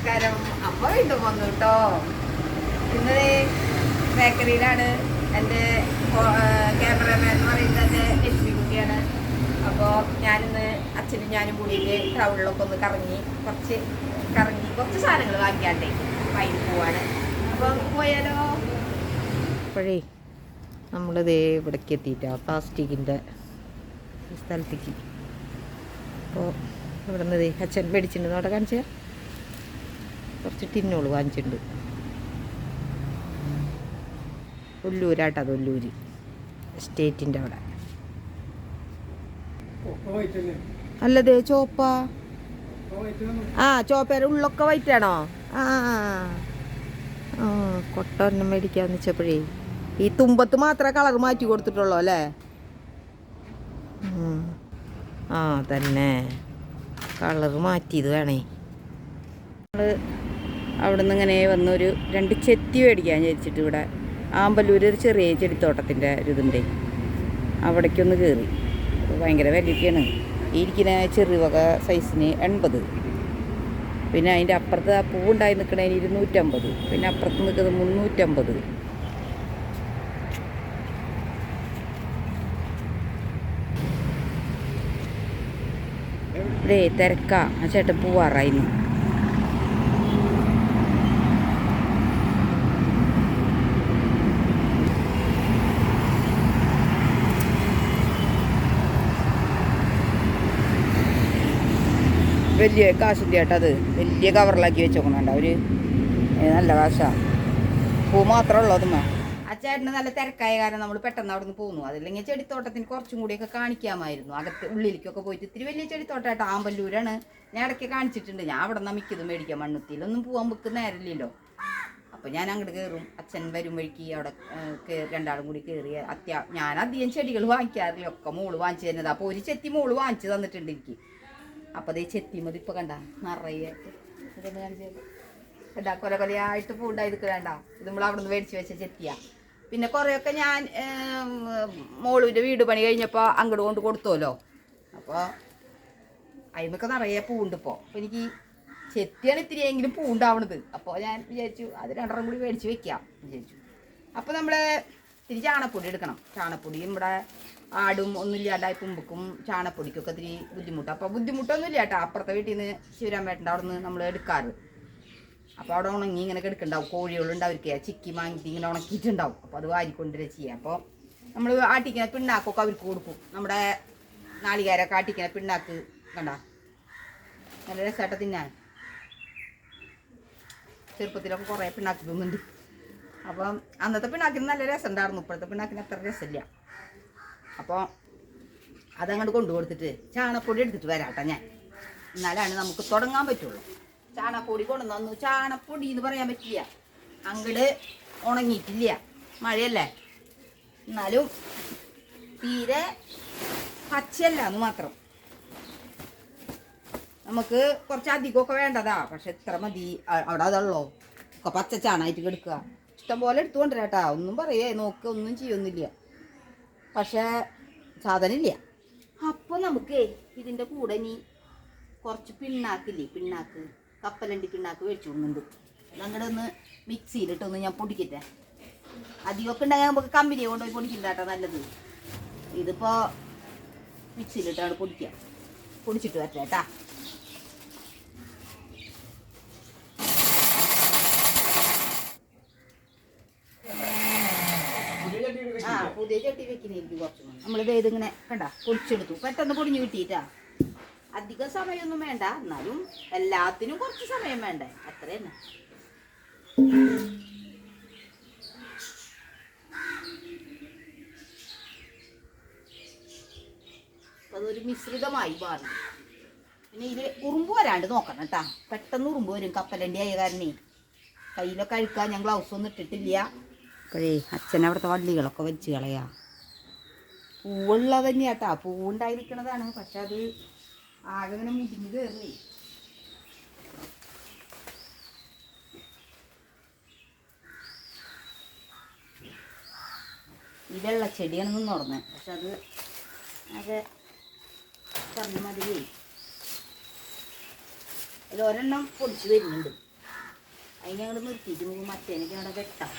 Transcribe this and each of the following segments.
നമസ്കാരം. അമ്മ വീണ്ടും വന്നു കേട്ടോ ഇന്ന് ബേക്കറിയിലാണ് എന്റെ ക്യാമറമാൻ എന്ന് പറയുന്നത് എന്റെ ലക്ഷ്മി കുട്ടിയാണ്. അപ്പോൾ ഞാനിന്ന് അച്ഛനും ഞാനും കൂടിയിട്ട് ടൗണിലൊക്കെ ഒന്ന് കറങ്ങി കുറച്ച് കറങ്ങി കുറച്ച് സാധനങ്ങൾ വാങ്ങിക്കാണ്ടേ വൈകി പോവാണ്. അപ്പോൾ പോയാലോ? അപ്പോഴേ നമ്മളിതേ ഇവിടേക്ക് എത്തിയിട്ടാ പ്ലാസ്റ്റിക്കിന്റെ സ്ഥലത്തേക്ക്. അപ്പോൾ ഇവിടെ നിന്ന് അച്ഛൻ മേടിച്ചിട്ടുണ്ടെന്ന് അവിടെ കാണിച്ചാൽ കുറച്ച് ടിന്നോൾ വാങ്ങിച്ചിട്ടുണ്ട് ഒല്ലൂരാട്ടത് ഒല്ലൂര് സ്റ്റേറ്റിന്റെ അവിടെ. അല്ലതേ ചോപ്പ? ആ ചോപ്പേരെ ഉള്ളൊക്കെ വൈറ്റാണോ ആ ആ, കൊട്ട കൊട്ടൊരെണ്ണം മേടിക്കാന്ന് വെച്ചപ്പോഴേ. ഈ തുമ്പത്ത് മാത്രമേ കളർ മാറ്റി കൊടുത്തിട്ടുള്ളൂ അല്ലേ? ആ തന്നെ കളർ മാറ്റിയത് വേണേ. നമ്മൾ അവിടെ നിന്ന് ഇങ്ങനെ വന്നൊരു രണ്ട് ചെത്തി മേടിക്കാൻ വിചാരിച്ചിട്ട് ഇവിടെ ആമ്പല്ലൂർ ഒരു ചെറിയ ചെടിത്തോട്ടത്തിന്റെ ഒരിതുണ്ടേ അവിടേക്കൊന്ന് കയറി ഭയങ്കര വിലയൊക്കെയാണ് ഈ ഇരിക്കുന്ന ചെറുവക സൈസിന് എൺപത്. പിന്നെ അതിന്റെ അപ്പുറത്ത് ആ പൂവുണ്ടായി നിൽക്കണതിന് ഇരുന്നൂറ്റമ്പത്. പിന്നെ അപ്പുറത്ത് നിൽക്കുന്നത് മുന്നൂറ്റമ്പത്. ഇവിടെ തിരക്കാ. ആ ചേട്ടൻ പോവാറായിരുന്നു വലിയ കാശിന്റെ അത് വലിയ കവറിലാക്കി വെച്ചോക്കണുണ്ട്. അവർ നല്ല കാശാ. പൂ മാത്രമേ ഉള്ളൂ അതുമ്മ നല്ല തിരക്കായ കാരണം നമ്മൾ പെട്ടെന്ന് അവിടെ നിന്ന് പോന്നു. അതില്ലെങ്കിൽ ചെടിത്തോട്ടത്തിന് കുറച്ചും കൂടിയൊക്കെ കാണിക്കാമായിരുന്നു. അകത്ത് ഉള്ളിലേക്കൊക്കെ പോയിട്ട് ഇത്തിരി വലിയ ചെടിത്തോട്ടായിട്ട് ആമ്പല്ലൂരാണ്. ഞാൻ ഇടയ്ക്ക് കാണിച്ചിട്ടുണ്ട്. ഞാൻ അവിടെ നിന്ന് മിക്കതും മേടിക്കാം മണ്ണുത്തിയിലൊന്നും പോകാൻ വെക്ക് നേരമില്ലല്ലോ. അപ്പോൾ ഞാൻ അങ്ങോട്ട് കയറും അച്ഛൻ വരും വഴിക്ക് അവിടെ രണ്ടാളും കൂടി കയറി അത്യാ ഞാൻ അധികം ചെടികൾ വാങ്ങിക്കാറില്ല. ഒക്കെ മോൾ വാങ്ങിച്ചു തരുന്നത് അപ്പോൾ ഒരു ചെത്തി മോൾ വാങ്ങിച്ചു തന്നിട്ടുണ്ട് എനിക്ക്. അപ്പോൾ അതേ ചെത്തി മതി ഇപ്പോൾ കണ്ട നിറയെ കണ്ടാ? കൊല കൊലയായിട്ട് ഫുഡായി നിൽക്കണ്ട ഇത് നമ്മൾ അവിടെ നിന്ന് മേടിച്ച് വെച്ച ചെത്തിയ പിന്നെ കുറേയൊക്കെ ഞാൻ മോളുവിന്റെ വീട് പണി കഴിഞ്ഞപ്പോൾ അങ്ങോട്ട് കൊണ്ട് കൊടുത്തോലോ. അപ്പോൾ അതിനൊക്കെ നിറയെ പൂണ്ട് ഇപ്പോൾ അപ്പോൾ എനിക്ക് ചെത്തിയാണ് ഇത്തിരിയെങ്കിലും പൂണ്ടാവണത്. അപ്പോൾ ഞാൻ വിചാരിച്ചു അത് രണ്ടെണ്ണം കൂടി മേടിച്ച് വെക്കാം. വിചാരിച്ചു. അപ്പോൾ നമ്മൾ ഇത്തിരി ചാണപ്പൊടി എടുക്കണം. ചാണപ്പൊടി ഇവിടെ ആടും ഒന്നുമില്ലാണ്ടായി പുമ്പക്കും ചാണപ്പൊടിക്കൊക്കെ ഇത്തിരി ബുദ്ധിമുട്ട്. അപ്പോൾ ബുദ്ധിമുട്ടൊന്നുമില്ല കേട്ടോ. അപ്പുറത്തെ വീട്ടിൽ നിന്ന് ശിവരാമേട്ടന്റെ അവിടെ നിന്ന് നമ്മൾ എടുക്കാറ്. അപ്പോൾ അവിടെ ഉണങ്ങി ഇങ്ങനെ കിടക്കുന്നുണ്ടാവും. കോഴികളുണ്ട് അവർക്ക്. ചിക്കി വാങ്ങിയിട്ട് ഇങ്ങനെ ഉണക്കിയിട്ടുണ്ടാവും. അപ്പോൾ അത് വാരിക്കൊണ്ടുവരെ ചെയ്യാം. അപ്പോൾ നമ്മൾ ആട്ടിക്കുന്ന പിണ്ണാക്കൊക്കെ അവർക്ക് കൊടുക്കും. നമ്മുടെ നാളികാരൊക്കെ ആട്ടിക്കുന്ന പിണ്ണാക്ക് കണ്ട? നല്ല രസമായിട്ട് തിന്നാൻ. ചെറുപ്പത്തിലൊക്കെ കുറേ പിണ്ണാക്ക് തിന്നുന്നുണ്ട്. അപ്പം അന്നത്തെ പിണ്ണാക്കിന് നല്ല രസം ഉണ്ടായിരുന്നു ഇപ്പോഴത്തെ പിണ്ണാക്കിന് അത്ര രസമില്ല. അപ്പോൾ അതങ്ങോട്ട് കൊണ്ടു കൊടുത്തിട്ട് ചാണപ്പൊടി എടുത്തിട്ട് വരാട്ടെ ഞാൻ. എന്നാലാണ് നമുക്ക് തുടങ്ങാൻ പറ്റുള്ളൂ. ചാണപ്പൊടി കൊണ്ടുവന്നു ചാണപ്പൊടി എന്ന് പറയാൻ പറ്റില്ല. അങ്ങട് ഉണങ്ങിയിട്ടില്ല. മഴയല്ലേ? എന്നാലും തീരെ പച്ചയല്ല എന്ന് മാത്രം. നമുക്ക് കുറച്ച് അധികമൊക്കെ വേണ്ടതാ. പക്ഷെ ഇത്ര മതി? അവിടെ അതുള്ളോ ഒക്കെ പച്ച ചാണായിട്ട് കിടക്കുക. ഇഷ്ടം പോലെ എടുത്തുകൊണ്ടിരാട്ടാ ഒന്നും പറയേ നോക്ക് ഒന്നും ചെയ്യൊന്നുമില്ല പക്ഷേ സാധനം ഇല്ല അപ്പോൾ നമുക്ക് ഇതിന്റെ കൂടെ നീ കുറച്ച് പിണ്ണാക്കില്ലേ? പിണ്ണാക്ക് കപ്പലണ്ടി പിണ്ണാക്ക് മേടിച്ചു കൊടുക്കുന്നുണ്ട് ഞങ്ങളുടെ ഒന്ന് മിക്സിയിലിട്ടൊന്ന് ഞാൻ പൊടിക്കട്ടെ. അധികമൊക്കെ ഉണ്ടെങ്കിൽ നമുക്ക് കമ്പനിയെ കൊണ്ടുപോയി പൊടിക്കണ്ടാട്ടോ നല്ലത്. ഇതിപ്പോൾ മിക്സിയിലിട്ടാണ് പൊടിക്കുക. പൊടിച്ചിട്ട് വരട്ടെ കേട്ടാ ആ പുതിയ ചട്ടി വെക്കുന്നില്ല കുറച്ച് നമ്മളിത് ഇതിങ്ങനെ കണ്ട പൊടിച്ചെടുത്തു. പെട്ടെന്ന് പൊടിഞ്ഞു കിട്ടിയിട്ടാ. അധിക സമയമൊന്നും വേണ്ട. എന്നാലും എല്ലാത്തിനും കുറച്ച് സമയം വേണ്ടേ? അത്ര തന്നെ. അതൊരു മിശ്രിതമായി മാറി പിന്നെ ഇതിൽ ഉറുമ്പ് വരാണ്ട് നോക്കണം കേട്ടാ. പെട്ടെന്ന് ഉറുമ്പ് വരും. കപ്പലണ്ടി ആയ കാരണേ. കയ്യിലൊക്കെ അഴുക്കാൻ ഞാൻ ഗ്ലൗസ് ഒന്നും ഇട്ടിട്ടില്ല. അപ്പോഴേ അച്ഛൻ അവിടുത്തെ വള്ളികളൊക്കെ വെച്ച് കളയാ. പൂവുള്ളത് തന്നെയാട്ടാ പൂവുണ്ടായിരിക്കണതാണ്. പക്ഷെ അത് ആകെ ഇങ്ങനെ മുടിഞ്ഞ് കയറി ഈ വെള്ളച്ചെടിയാണ് നിന്ന് തുറന്നത് പക്ഷെ അത് അത് പറഞ്ഞ മതി അതിൽ ഒരെണ്ണം പൊടിച്ച് വരുന്നുണ്ട്. അതിനെ അങ്ങോട്ട് നിർത്തിയിട്ട് മറ്റേനൊക്കെ അവിടെ വെട്ടാം.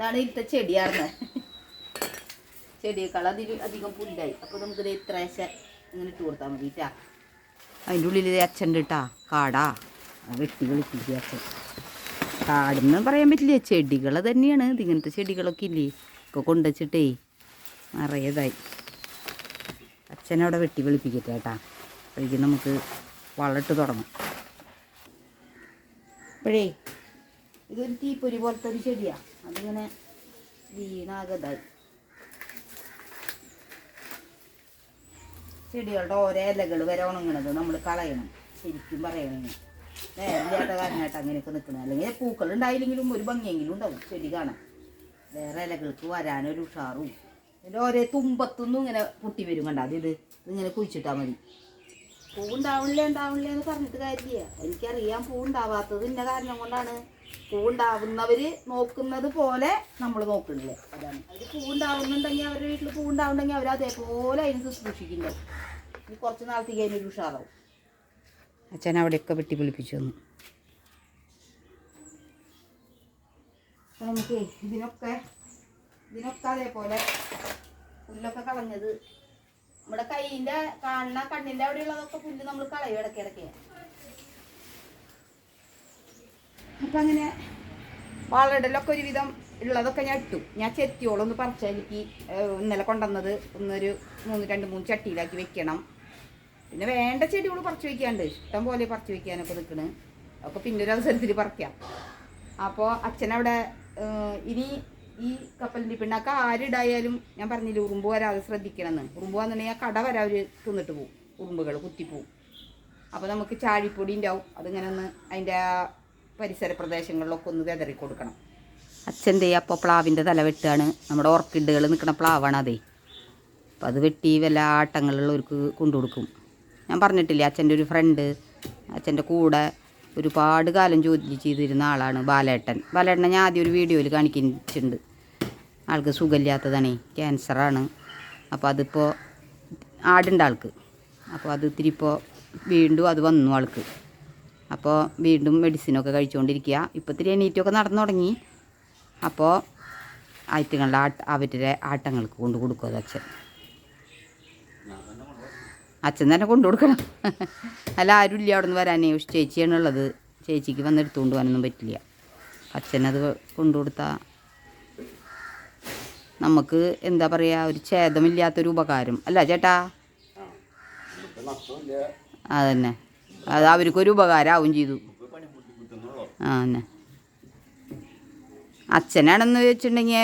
ഇതാണ് ഇരുത്ത ചെടിയാർന്ന്. ചെടിയേക്കാൾ അതിൽ അധികം പുല്ലായി. അപ്പോൾ നമുക്കിത് ഇത്രേശ ഇങ്ങനെ ഇട്ട് കൊടുത്താൽ മതി കേട്ടാ അതിന്റെ ഉള്ളിൽ അച്ഛന്റെ ഇട്ടാ കാടാ. വെട്ടി കളിപ്പിക്കുക അച്ഛൻ. കാടെന്ന് പറയാൻ പറ്റില്ല ചെടികൾ തന്നെയാണ്. ഇത് ഇങ്ങനത്തെ ചെടികളൊക്കെ ഇല്ലേ? ഇപ്പോൾ കൊണ്ടുവച്ചിട്ടേ നിറയതായി. അച്ഛനവിടെ വെട്ടി വെളുപ്പിക്കട്ടെ കേട്ടാ അപ്പോഴേക്കും നമുക്ക് വളട്ട് തുടങ്ങും. അപ്പോഴേ ഇതൊരു തീപ്പൊരി പോലത്തെ ഒരു ചെടിയാ. അതിങ്ങനെ വീണാകതായി. ചെടികളുടെ ഓരോ ഇലകൾ വരെ ഉണങ്ങണത് നമ്മൾ കളയണം. ശരിക്കും പറയണെങ്കിൽ വേറെ കാരണമായിട്ട് അങ്ങനെയൊക്കെ നിൽക്കുന്നത് അല്ലെങ്കിൽ പൂക്കൾ ഉണ്ടായില്ലെങ്കിലും ഒരു ഭംഗിയെങ്കിലും ഉണ്ടാവും ചെടി കാണാൻ. വേറെ ഇലകൾക്ക് വരാനൊരു ഉഷാറും. ഇതിന്റെ ഓരോ തുമ്പത്തുനിന്നും ഇങ്ങനെ പൊട്ടി വരും കണ്ട? അതിത് ഇത് ഇതിങ്ങനെ കുഴിച്ചിട്ടാൽ മതി. പൂവുണ്ടാവണില്ല ഉണ്ടാവണില്ല എന്ന് പറഞ്ഞിട്ട് കാര്യമില്ല. എനിക്കറിയാം പൂവുണ്ടാവാത്തത് ഇന്ന കാരണം കൊണ്ടാണ്. പൂവുണ്ടാവുന്നവർ നോക്കുന്നത് പോലെ നമ്മൾ നോക്കണില്ലേ അതാണ്. അവർ പൂവുണ്ടാവുന്നുണ്ടെങ്കിൽ അവരുടെ വീട്ടിൽ പൂവുണ്ടാവുന്നുണ്ടെങ്കിൽ അവർ അതേപോലെ അതിന് ശുശ്രൂഷിക്കുന്നുണ്ടാവും ഇനി കുറച്ച് നാളത്തേക്ക് അതിനൊരു ഉഷാറാവും. അച്ഛൻ അവിടെയൊക്കെ വെട്ടി പിടിപ്പിച്ചു തന്നു. നമുക്ക് ഇതിനൊക്കെ ഇതിനൊക്കെ അതേപോലെ പുല്ലൊക്കെ കളഞ്ഞത്. നമ്മുടെ കൈയിന്റെ കാണുന്ന കണ്ണിന്റെ അവിടെയുള്ളതൊക്കെ പുല്ല് നമ്മൾ കളയും ഇടയ്ക്ക് ഇടയ്ക്ക് അപ്പം അങ്ങനെ വളടലൊക്കെ ഒരുവിധം ഉള്ളതൊക്കെ ഞാൻ ഇട്ടു. ഞാൻ ചെത്തിയോളം എന്ന് പറിച്ച എനിക്ക് ഇന്നലെ കൊണ്ടുവന്നത് ഒന്നൊരു മൂന്ന് രണ്ട് മൂന്ന് ചട്ടിയിലാക്കി വെക്കണം. പിന്നെ വേണ്ട ചെടികൾ പറിച്ചു വെക്കാണ്ട്. ഇഷ്ടം പോലെ പറിച്ചു വെക്കാനൊക്കെ നിൽക്കണ് ഒക്കെ പിന്നെ ഒരു അവസരത്തിൽ പറിക്കാം. അപ്പോൾ അച്ഛനവിടെ ഇനി ഈ കപ്പലിന്റെ പിണ്ണാക്ക ആരിടായാലും ഞാൻ പറഞ്ഞില്ല ഉറുമ്പ് വരാതെ ശ്രദ്ധിക്കണമെന്ന്. ഉറുമ്പ് വന്നിട്ടുണ്ടെങ്കിൽ കട വരെ അവർ തിന്നിട്ട് പോവും. ഉറുമ്പുകൾ കുത്തിപ്പോവും. അപ്പോൾ നമുക്ക് ചാഴിപ്പൊടി ഉണ്ടാവും. അതിങ്ങനെ ഒന്ന് അതിന്റെ പരിസര പ്രദേശങ്ങളിലൊക്കെ ഒന്ന് വിതറി കൊടുക്കണം. അച്ഛന്റെ അപ്പോൾ പ്ലാവിന്റെ തല വെട്ടുകയാണ് നമ്മുടെ ഓർക്കിഡുകൾ നിൽക്കുന്ന പ്ലാവാണ് അതേ. അപ്പം അത് വെട്ടി വല്ല ആട്ടങ്ങളുള്ളവർക്ക് കൊണ്ടുകൊടുക്കും ഞാൻ പറഞ്ഞിട്ടില്ലേ അച്ഛന്റെ ഒരു ഫ്രണ്ട് അച്ഛന്റെ കൂടെ ഒരുപാട് കാലം ജോലി ചെയ്തിരുന്ന ആളാണ് ബാലേട്ടൻ. ബാലേട്ടനെ ഞാൻ ആദ്യം ഒരു വീഡിയോയിൽ കാണിക്കുന്നുണ്ട്. ആൾക്ക് സുഖമില്ലാത്തതാണേ ക്യാൻസറാണ് അപ്പോൾ അതിപ്പോൾ ആടുണ്ട് ആൾക്ക്. അപ്പോൾ അത് ഇത്തിരി ഇപ്പോൾ വീണ്ടും അത് വന്നു ആൾക്ക്. അപ്പോൾ വീണ്ടും മെഡിസിനൊക്കെ കഴിച്ചുകൊണ്ടിരിക്കുക ഇപ്പോൾ ഇത്തിരി എണീറ്റൊക്കെ നടന്നു തുടങ്ങി അപ്പോൾ ആറ്റുങ്ങളുടെ ആട്ട അവരുടെ ആട്ടങ്ങൾക്ക് കൊണ്ട് കൊടുക്കും അത് അച്ഛൻ. അച്ഛൻ തന്നെ കൊണ്ടു കൊടുക്കണം. അല്ല ആരും ഇല്ല അവിടെ നിന്ന് വരാനേ പക്ഷെ ചേച്ചിയാണുള്ളത് ചേച്ചിക്ക് വന്ന് എടുത്തുകൊണ്ട് പോകാനൊന്നും പറ്റില്ല. അച്ഛനത് കൊണ്ടു കൊടുത്താൽ നമുക്ക് എന്താ പറയുക ഒരു ഛേദമില്ലാത്തൊരു ഉപകാരം. അല്ല ചേട്ടാ? അതന്നെ. അത് അവർക്കൊരു ഉപകാരമാവും ചെയ്തു. ആ എന്നാ അച്ഛനാണെന്ന് വെച്ചിട്ടുണ്ടെങ്കിൽ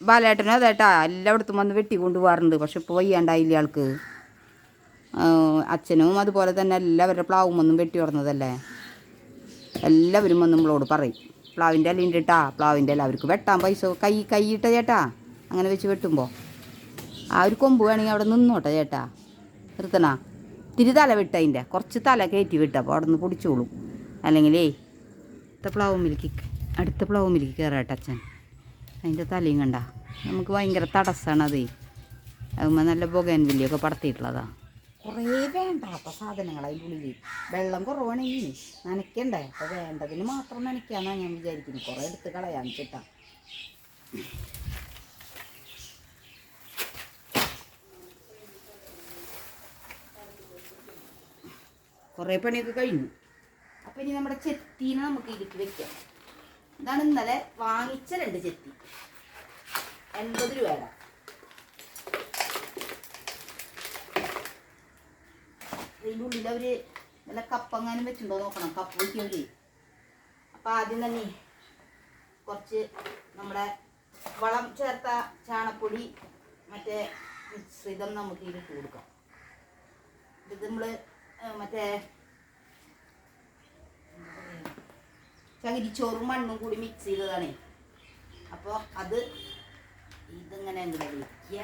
ബാലേട്ടനും അതേട്ടാ എല്ലായിടത്തും വന്ന് വെട്ടി കൊണ്ടുപോകാറുണ്ട് പക്ഷെ ഇപ്പോൾ വയ്യാണ്ടായില്ല ആൾക്ക്. അച്ഛനും അതുപോലെ തന്നെ എല്ലാവരുടെ പ്ലാവും ഒന്നും വെട്ടി തുറന്നതല്ലേ എല്ലാവരും വന്ന് നമ്മളോട് പറയും. പ്ലാവിന്റെ ഇല ഉണ്ട് പ്ലാവിന്റെ ഇല അവർക്ക് വെട്ടാൻ പൈസ കൈ കൈയിട്ട ചേട്ടാ. അങ്ങനെ വെച്ച് വെട്ടുമ്പോൾ ആ ഒരു കൊമ്പ് വേണമെങ്കിൽ അവിടെ നിന്നോട്ടെ ചേട്ടാ. നിർത്തണ. തിരി തല വിട്ട അതിന്റെ. കുറച്ച് തല കയറ്റി വിട്ട അപ്പോൾ അവിടെ നിന്ന് അല്ലെങ്കിൽ അല്ലെങ്കിലേ അടുത്ത പ്ലാവുമ്മിലേക്ക് അടുത്ത പ്ലാവുമ്മിലേക്ക് കയറട്ടെ അച്ഛൻ. അതിന്റെ തലയും കണ്ട. നമുക്ക് ഭയങ്കര തടസ്സമാണ് അതേ. അതുമ്പോൾ നല്ല ബൊഗൻ വില്ലിയൊക്കെ പടത്തിയിട്ടുള്ളതാണ് കുറേ വേണ്ട അപ്പോൾ സാധനങ്ങൾ അതിന്റെ ഉള്ളിൽ വെള്ളം കുറവാണെങ്കിൽ നനയ്ക്കണ്ടേ? അപ്പോൾ വേണ്ടതിന് മാത്രം നനയ്ക്കാന്നാണ് ഞാൻ വിചാരിക്കുന്നത് കുറേ എടുത്ത് കളയാൻ ചേട്ടാ കുറേ പണിയൊക്കെ കഴിഞ്ഞു. അപ്പൊ ഇനി നമ്മുടെ ചെത്തീനെ നമുക്ക് ഇതിലേക്ക് വെക്കാം. ഇതാണ് ഇന്നലെ വാങ്ങിച്ച രണ്ട് ചെത്തി. എൺപത് രൂപയുടെ. ഇതിന്റെ ഉള്ളിൽ അവർ വല്ല കപ്പങ്ങാനും വെച്ചിട്ടുണ്ടോ നോക്കണം. കപ്പ് വയ്ക്കുമെങ്കിൽ അപ്പൊ ആദ്യം തന്നെ കുറച്ച് നമ്മുടെ വളം ചേർത്ത ചാണപ്പൊടി മറ്റേ മിശ്രിതം നമുക്ക് ഇതിലിട്ട് കൊടുക്കാം. ഇത് നമ്മൾ മറ്റേ ചകിരിച്ചോറും മണ്ണും കൂടി മിക്സ് ചെയ്തതാണ്. അപ്പോൾ അത് ഇതിങ്ങനെ ഇങ്ങനെ വയ്ക്കുക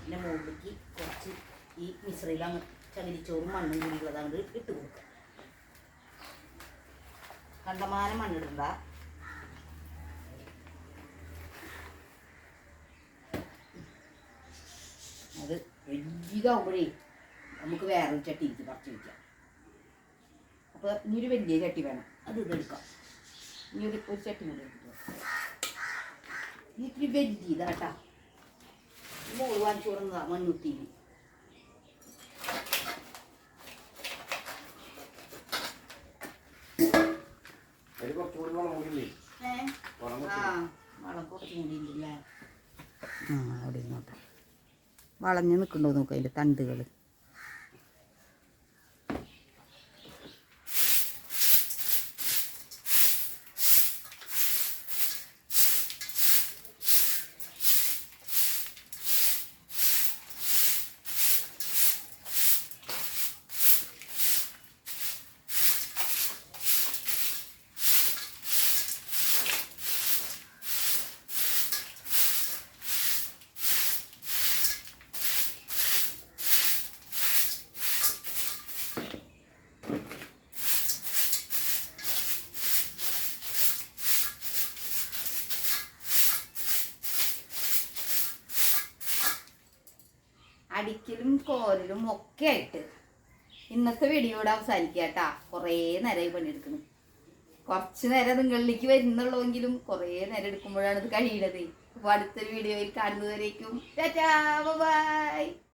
പിന്നെ മുകളിലേക്ക് കുറച്ച് ഈ മിശ്രയിൽ ചകിരി ചകിരിച്ചോറും മണ്ണും കൂടി ഉള്ളതാണ് ഇട്ട് കൊടുക്കുക. കണ്ടമാനം മണ്ണിടണ്ട. അത് വലിയതാവുമ്പോഴേ നമുക്ക് വേറൊരു ഇരിക്കും പറിച്ച് വയ്ക്കാം അപ്പോൾ ഇനി ഒരു വലിയ ചട്ടി വേണം. അത് ഇതെടുക്കാം ഇനി ഒരു ഒരു ചട്ടി കൂടെ. ഈ ഇത്തിരി വലിയ ഇതാട്ടാ മോൾ വാങ്ങിച്ചു കൊടുന്നതാ മണ്ണുത്തിയിൽ അതിൽ കുറച്ചുകൂടി വളം കൂടി വളം ആ വളം കുറച്ചും കൂടി ഉണ്ടല്ലേ ആ അവിടെ ഇരുന്നോട്ടെ. വളഞ്ഞ് നിൽക്കണ്ടോ നോക്കാം അതിന്റെ തണ്ടുകൾ അടിക്കലും കോരലും ഒക്കെ ആയിട്ട് ഇന്നത്തെ വീഡിയോ ഇവിടെ അവസാനിക്കുക കേട്ടാ. കുറേ നേരമായി പണിയെടുക്കുന്നു കുറച്ച് നേരം നിങ്ങളിലേക്ക് വരുന്നുള്ളൂവെങ്കിലും കുറേ നേരം എടുക്കുമ്പോഴാണ് ഇത് കഴിയുന്നത്. അപ്പോൾ അടുത്തൊരു വീഡിയോയിൽ കാണുന്നവരേക്കും ബൈ.